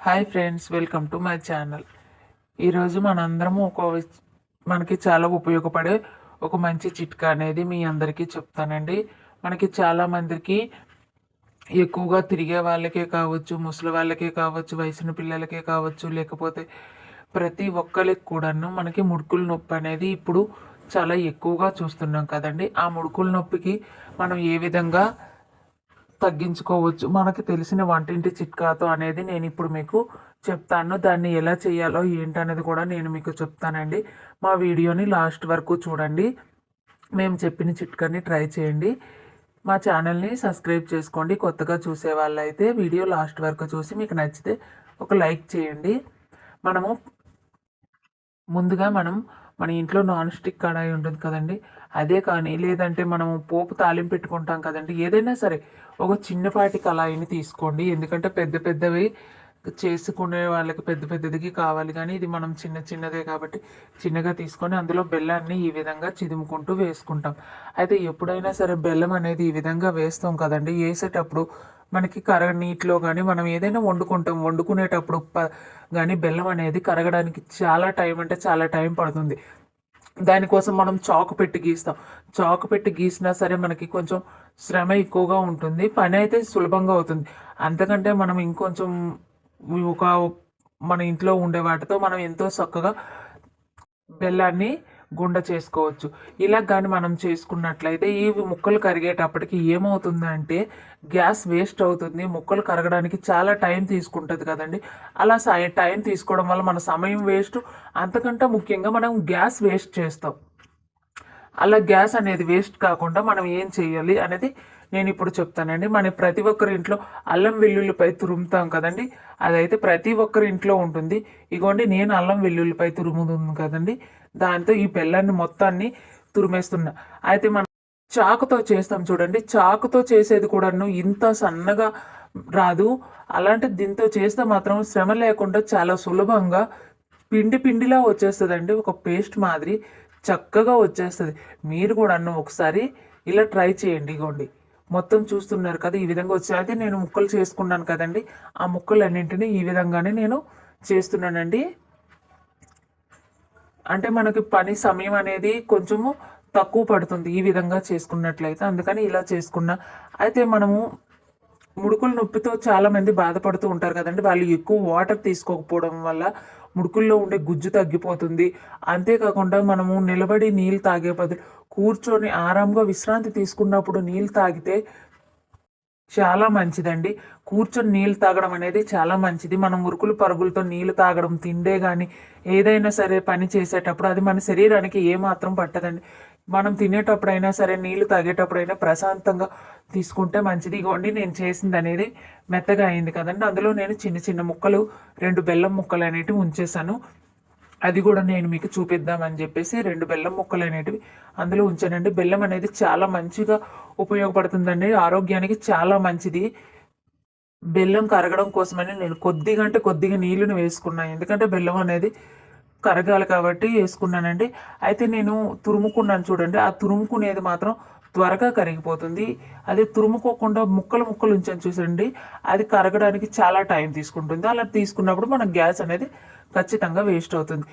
Hi friends welcome to my channel. ఈరోజు మనందరము ఒక మనకి చాలా ఉపయోగపడే ఒక మంచి చిట్కా అనేది మీ అందరికీ చెప్తానండి. మనకి చాలా మందికి ఎక్కువగా తిరిగే వాళ్ళకే కావచ్చు ముసలి వాళ్ళకే కావచ్చు వయసున్న పిల్లలకే కావచ్చు లేకపోతే ప్రతి ఒక్కరికి కూడాను మనకి ముడుకుల నొప్పి అనేది ఇప్పుడు చాలా ఎక్కువగా చూస్తున్నాం కదండి. ఆ ముడుకుల నొప్పికి మనం ఏ విధంగా తగ్గించుకోవచ్చు. మనకి తెలిసిన వంటింటి చిట్కాతో అనేది నేను ఇప్పుడు మీకు చెప్తాను. దాన్ని ఎలా చేయాలో ఏంటనేది కూడా నేను మీకు చెప్తానండి. మా వీడియోని లాస్ట్ వరకు చూడండి. మేము చెప్పిన చిట్కాని ట్రై చేయండి. మా ఛానల్ని సబ్స్క్రైబ్ చేసుకోండి. కొత్తగా చూసే వాళ్ళైతే వీడియో లాస్ట్ వరకు చూసి మీకు నచ్చితే ఒక లైక్ చేయండి. మనము ముందుగా మనం మన ఇంట్లో నాన్ స్టిక్ కడాయి ఉంటుంది కదండి. అదే కానీ లేదంటే మనం పోపు తాలింపు పెట్టుకుంటాం కదండి. ఏదైనా సరే ఒక చిన్నపాటి కళాయిని తీసుకోండి. ఎందుకంటే పెద్ద పెద్దవి చేసుకునే వాళ్ళకి పెద్ద పెద్దదికి కావాలి కానీ ఇది మనం చిన్న చిన్నదే కాబట్టి చిన్నగా తీసుకొని అందులో బెల్లాన్ని ఈ విధంగా చిదుముకుంటూ వేసుకుంటాం. అయితే ఎప్పుడైనా సరే బెల్లం అనేది ఈ విధంగా వేస్తాం కదండి. వేసేటప్పుడు మనకి కరగ నీటిలో కానీ మనం ఏదైనా వండుకుంటాం. వండుకునేటప్పుడు కానీ బెల్లం అనేది కరగడానికి చాలా టైం అంటే చాలా టైం పడుతుంది. దానికోసం మనం చాకు పెట్టి గీస్తాం. చాకు పెట్టి గీసినా సరే మనకి కొంచెం శ్రమ ఎక్కువగా ఉంటుంది. పని అయితే సులభంగా అవుతుంది. అంతకంటే మనం ఇంకొంచెం ఒక మన ఇంట్లో ఉండే వాటితో మనం ఎంతో చక్కగా బెల్లాన్ని గుండ చేసుకోవచ్చు. ఇలా కానీ మనం చేసుకున్నట్లయితే ఈ ముక్కలు కరిగేటప్పటికి ఏమవుతుందంటే గ్యాస్ వేస్ట్ అవుతుంది. ముక్కలు కరగడానికి చాలా టైం తీసుకుంటుంది కదండి. అలా టైం తీసుకోవడం వల్ల మన సమయం వేస్ట్. అంతకంటే ముఖ్యంగా మనం గ్యాస్ వేస్ట్ చేస్తాం. అలా గ్యాస్ అనేది వేస్ట్ కాకుండా మనం ఏం చేయాలి అనేది నేను ఇప్పుడు చెప్తానండి. మన ప్రతి ఒక్కరి ఇంట్లో అల్లం వెల్లుల్లిపై తురుముతాం కదండి. అదైతే ప్రతి ఒక్కరి ఇంట్లో ఉంటుంది. ఇగోండి నేను అల్లం వెల్లుల్లిపై తురుముతుంది కదండి. దాంతో ఈ బెల్లాన్ని మొత్తాన్ని తురిమేస్తున్నా. అయితే మనం చాకుతో చేస్తాం చూడండి. చాకుతో చేసేది కూడాను ఇంత సన్నగా రాదు. అలాంటి దీంతో చేస్తే మాత్రం శ్రమ లేకుండా చాలా సులభంగా పిండి పిండిలా వచ్చేస్తుందండి. ఒక పేస్ట్ మాదిరి చక్కగా వచ్చేస్తుంది. మీరు కూడా అన్న ఒకసారి ఇలా ట్రై చేయండి ఇగోండి. మొత్తం చూస్తున్నారు కదా ఈ విధంగా వచ్చి అయితే నేను ముక్కలు చేసుకున్నాను కదండి. ఆ ముక్కలన్నింటినీ ఈ విధంగానే నేను చేస్తున్నానండి. అంటే మనకి పని సమయం అనేది కొంచెము తక్కువ పడుతుంది ఈ విధంగా చేసుకున్నట్లయితే. అందుకని ఇలా చేసుకున్నా. అయితే మనము ముడుకుల నొప్పితో చాలామంది బాధపడుతూ ఉంటారు కదండి. వాళ్ళు ఎక్కువ వాటర్ తీసుకోకపోవడం వల్ల ముడుకుల్లో ఉండే గుజ్జు తగ్గిపోతుంది. అంతేకాకుండా మనము నిలబడి నీళ్ళు తాగే బదులు కూర్చొని ఆరాంగా విశ్రాంతి తీసుకున్నప్పుడు నీళ్ళు తాగితే చాలా మంచిదండి. కూర్చొని నీళ్ళు తాగడం అనేది చాలా మంచిది. మనం ఉరుకులు పరుగులతో నీళ్ళు తాగడం తిండే కానీ ఏదైనా సరే పని చేసేటప్పుడు అది మన శరీరానికి ఏమాత్రం పట్టదండి. మనం తినేటప్పుడైనా సరే నీళ్ళు తాగేటప్పుడైనా ప్రశాంతంగా తీసుకుంటే మంచిది. ఇగోండి నేను చేసింది అనేది మెత్తగా అయింది కదండి. అందులో నేను చిన్న చిన్న ముక్కలు రెండు బెల్లం ముక్కలు అనేటివి ఉంచేసాను అది కూడా నేను మీకు చూపిద్దామని చెప్పేసి రెండు బెల్లం ముక్కలు అనేటివి అందులో ఉంచానండి. బెల్లం అనేది చాలా మంచిగా ఉపయోగపడుతుందండి. ఆరోగ్యానికి చాలా మంచిది. బెల్లం కరగడం కోసమని నేను కొద్దిగా అంటే కొద్దిగా నీళ్ళను వేసుకున్నాను. ఎందుకంటే బెల్లం అనేది కరగాలి కాబట్టి వేసుకున్నానండి. అయితే నేను తురుముకున్నాను చూడండి. ఆ తురుముకునేది మాత్రం త్వరగా కరిగిపోతుంది. అది తురుముకోకుండా ముక్కలు ముక్కలు ఉంచాను చూసండి. అది కరగడానికి చాలా టైం తీసుకుంటుంది. అలా తీసుకున్నప్పుడు మన గ్యాస్ అనేది ఖచ్చితంగా వేస్ట్ అవుతుంది.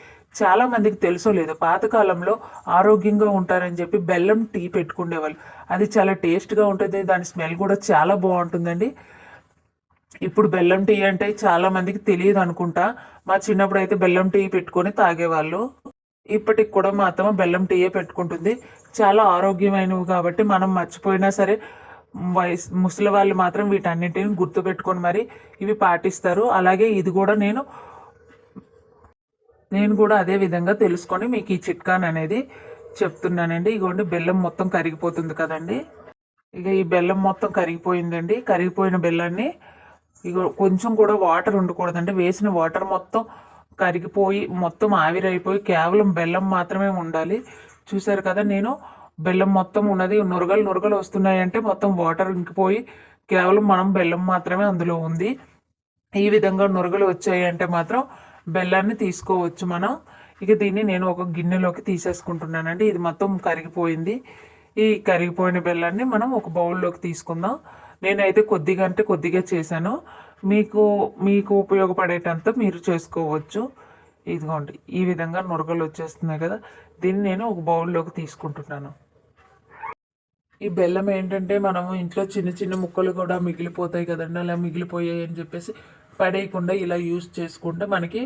చాలా మందికి తెలుసో లేదు పాతకాలంలో ఆరోగ్యంగా ఉంటారని చెప్పి బెల్లం టీ పెట్టుకునేవాళ్ళు అది చాలా టేస్ట్గా ఉంటుంది. దాని స్మెల్ కూడా చాలా బాగుంటుందండి. ఇప్పుడు బెల్లం టీ అంటే చాలా మందికి తెలియదు అనుకుంటా. మా చిన్నప్పుడు అయితే బెల్లం టీ పెట్టుకొని తాగేవాళ్ళు. ఇప్పటికి కూడా మా అత్తమ్మ బెల్లం టీయే పెట్టుకుంటుంది. చాలా ఆరోగ్యమైనవి కాబట్టి మనం మర్చిపోయినా సరే వయసు ముసలి వాళ్ళు మాత్రం వీటన్నిటిని గుర్తుపెట్టుకొని మరి ఇవి పాటిస్తారు. అలాగే ఇది కూడా నేను నేను కూడా అదే విధంగా తెలుసుకొని మీకు ఈ చిట్కాన్ అనేది చెప్తున్నానండి. ఇగోండి బెల్లం మొత్తం కరిగిపోతుంది కదండి. ఇక ఈ బెల్లం మొత్తం కరిగిపోయిందండి. కరిగిపోయిన బెల్లాన్ని ఇక కొంచెం కూడా వాటర్ ఉండకూడదండి వేసిన వాటర్ మొత్తం కరిగిపోయి మొత్తం ఆవిరైపోయి కేవలం బెల్లం మాత్రమే ఉండాలి. చూసారు కదా నేను బెల్లం మొత్తం ఉన్నది నురగలు నురగలు వస్తున్నాయంటే మొత్తం వాటర్ ఇంకిపోయి కేవలం మనం బెల్లం మాత్రమే అందులో ఉంది. ఈ విధంగా నురగలు వచ్చాయంటే మాత్రం బెల్లాన్ని తీసుకోవచ్చు మనం. ఇక దీన్ని నేను ఒక గిన్నెలోకి తీసేసుకుంటున్నానండి. ఇది మొత్తం కరిగిపోయింది. ఈ కరిగిపోయిన బెల్లాన్ని మనం ఒక బౌల్లోకి తీసుకుందాం. నేనైతే కొద్దిగా అంటే కొద్దిగా చేశాను. మీకు మీకు ఉపయోగపడేటంత మీరు చేసుకోవచ్చు. ఇదిగోండి ఈ విధంగా నురగలు వచ్చేస్తున్నాయి కదా దీన్ని నేను ఒక బౌల్లోకి తీసుకుంటున్నాను. ఈ బెల్లం ఏంటంటే మనము ఇంట్లో చిన్న చిన్న ముక్కలు కూడా మిగిలిపోతాయి కదండి అలా మిగిలిపోయాయి అని చెప్పేసి పడేయకుండా ఇలా యూస్ చేసుకుంటే మనకి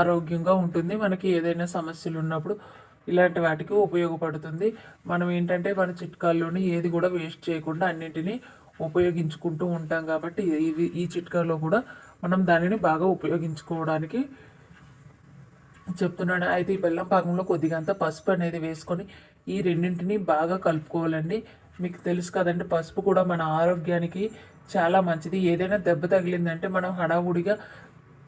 ఆరోగ్యంగా ఉంటుంది. మనకి ఏదైనా సమస్యలు ఉన్నప్పుడు ఇలాంటి వాటికి ఉపయోగపడుతుంది. మనం ఏంటంటే మన చిట్కాల్లోని ఏది కూడా వేస్ట్ చేయకుండా అన్నింటినీ ఉపయోగించుకుంటూ ఉంటాం కాబట్టి ఇవి ఈ చిట్కాలో కూడా మనం దానిని బాగా ఉపయోగించుకోవడానికి చెప్తున్నాను. అయితే ఈ బెల్లం పాకంలో కొద్దిగా అంత పసుపు అనేది వేసుకొని ఈ రెండింటిని బాగా కలుపుకోవాలండి. మీకు తెలుసు కదండి పసుపు కూడా మన ఆరోగ్యానికి చాలా మంచిది. ఏదైనా దెబ్బ తగిలిందంటే మనం హడావుడిగా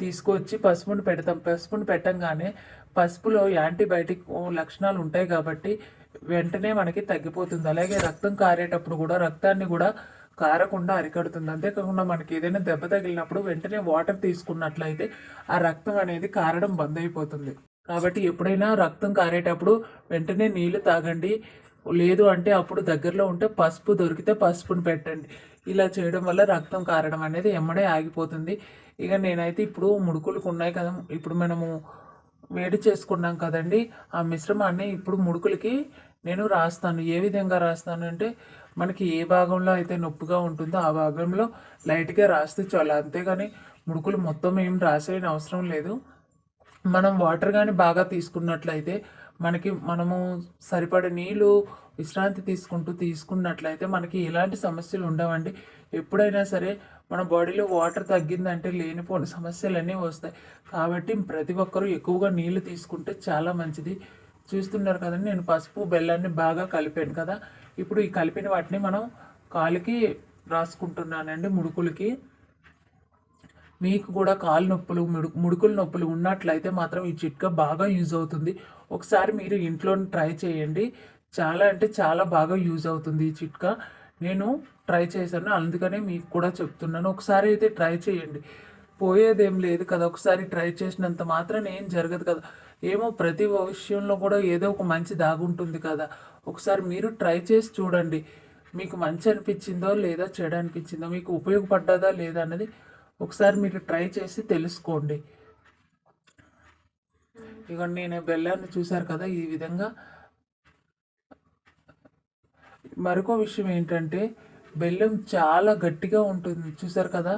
తీసుకొచ్చి పసుపుని పెడతాం. పసుపుని పెట్టంగానే పసుపులో యాంటీబయాటిక్ లక్షణాలు ఉంటాయి కాబట్టి వెంటనే మనకి తగ్గిపోతుంది. అలాగే రక్తం కారేటప్పుడు కూడా రక్తాన్ని కూడా కారకుండా అరికడుతుంది. అంతేకాకుండా మనకి ఏదైనా దెబ్బ తగిలినప్పుడు వెంటనే వాటర్ తీసుకున్నట్లయితే ఆ రక్తం అనేది కారడం బంద్ అయిపోతుంది. కాబట్టి ఎప్పుడైనా రక్తం కారేటప్పుడు వెంటనే నీళ్ళు తాగండి. లేదు అంటే అప్పుడు దగ్గరలో ఉంటే పసుపు దొరికితే పసుపుని పెట్టండి. ఇలా చేయడం వల్ల రక్తం కారడం అనేది ఎమ్మడే ఆగిపోతుంది. ఇక నేనైతే ఇప్పుడు ముడుకులకు ఉన్నాయి కదా ఇప్పుడు మనము వేడి చేసుకున్నాం కదండి ఆ మిశ్రమాన్ని ఇప్పుడు ముడుకులకి నేను రాస్తాను. ఏ విధంగా రాస్తాను అంటే మనకి ఏ భాగంలో అయితే నొప్పిగా ఉంటుందో ఆ భాగంలో లైట్గా రాస్తే చాలు. అంతేగాని ముడుకులు మొత్తం ఏం రాసేయని అవసరం లేదు. మనం వాటర్ కానీ బాగా తీసుకున్నట్లయితే మనకి మనము సరిపడే నీళ్ళు విశ్రాంతి తీసుకుంటూ తీసుకున్నట్లయితే మనకి ఎలాంటి సమస్యలు ఉండవండి. ఎప్పుడైనా సరే మన బాడీలో వాటర్ తగ్గిందంటే లేనిపోని సమస్యలన్నీ వస్తాయి. కాబట్టి ప్రతి ఒక్కరూ ఎక్కువగా నీళ్ళు తీసుకుంటే చాలా మంచిది. చూస్తున్నారు కదండి నేను పసుపు బెల్లాన్ని బాగా కలిపాను కదా. ఇప్పుడు ఈ కలిపిన వాటిని మనం కాలుకి రాసుకుంటున్నానండి ముడుకులకి. మీకు కూడా కాలు నొప్పులు ముడు ముడుకుల నొప్పులు ఉన్నట్లయితే మాత్రం ఈ చిట్కా బాగా యూజ్ అవుతుంది. ఒకసారి మీరు ఇంట్లో ట్రై చేయండి. చాలా అంటే చాలా బాగా యూజ్ అవుతుంది ఈ చిట్కా. నేను ట్రై చేశాను అందుకనే మీకు కూడా చెప్తున్నాను. ఒకసారి అయితే ట్రై చేయండి. పోయేదేం లేదు కదా ఒకసారి ట్రై చేసినంత మాత్రం ఏం జరగదు కదా. ఏమో ప్రతి విషయంలో కూడా ఏదో ఒక మంచి దాగుంటుంది కదా. ఒకసారి మీరు ట్రై చేసి చూడండి. మీకు మంచి అనిపించిందో లేదా చెడు అనిపించిందో మీకు ఉపయోగపడ్డదా లేదా అన్నది ఒకసారి మీరు ట్రై చేసి తెలుసుకోండి. ఇక నేను బెల్లాన్ని చూశారు కదా ఈ విధంగా. మరొక విషయం ఏంటంటే బెల్లం చాలా గట్టిగా ఉంటుంది చూసారు కదా.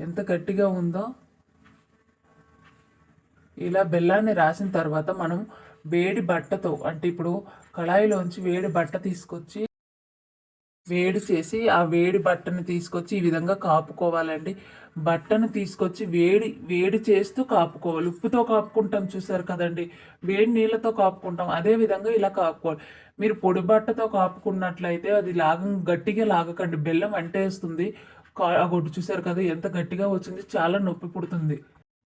ఎంత గట్టిగా ఉందో. ఇలా బెల్లాన్ని రాసిన తర్వాత మనం వేడి బట్టతో అంటే ఇప్పుడు కళాయిలోంచి వేడి బట్ట తీసుకొచ్చి వేడి చేసి ఆ వేడి బట్టను తీసుకొచ్చి ఈ విధంగా కాపుకోవాలండి. బట్టను తీసుకొచ్చి వేడి వేడి చేస్తూ కాపుకోవాలి. ఉప్పుతో కాపుకుంటాం చూసారు కదండి. వేడి నీళ్ళతో కాపుకుంటాం. అదే విధంగా ఇలా కాపుకోవాలి. మీరు పొడి బట్టతో కాపుకున్నట్లయితే అది లాగ గట్టిగా లాగకండి. బెల్లం అంటేస్తుంది. ఆ గొడ్డు చూసారు కదా ఎంత గట్టిగా వచ్చింది చాలా నొప్పి పుడుతుంది.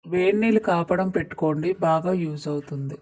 వేడి నీళ్ళు కాపడం పెట్టుకోండి బాగా యూజ్ అవుతుంది.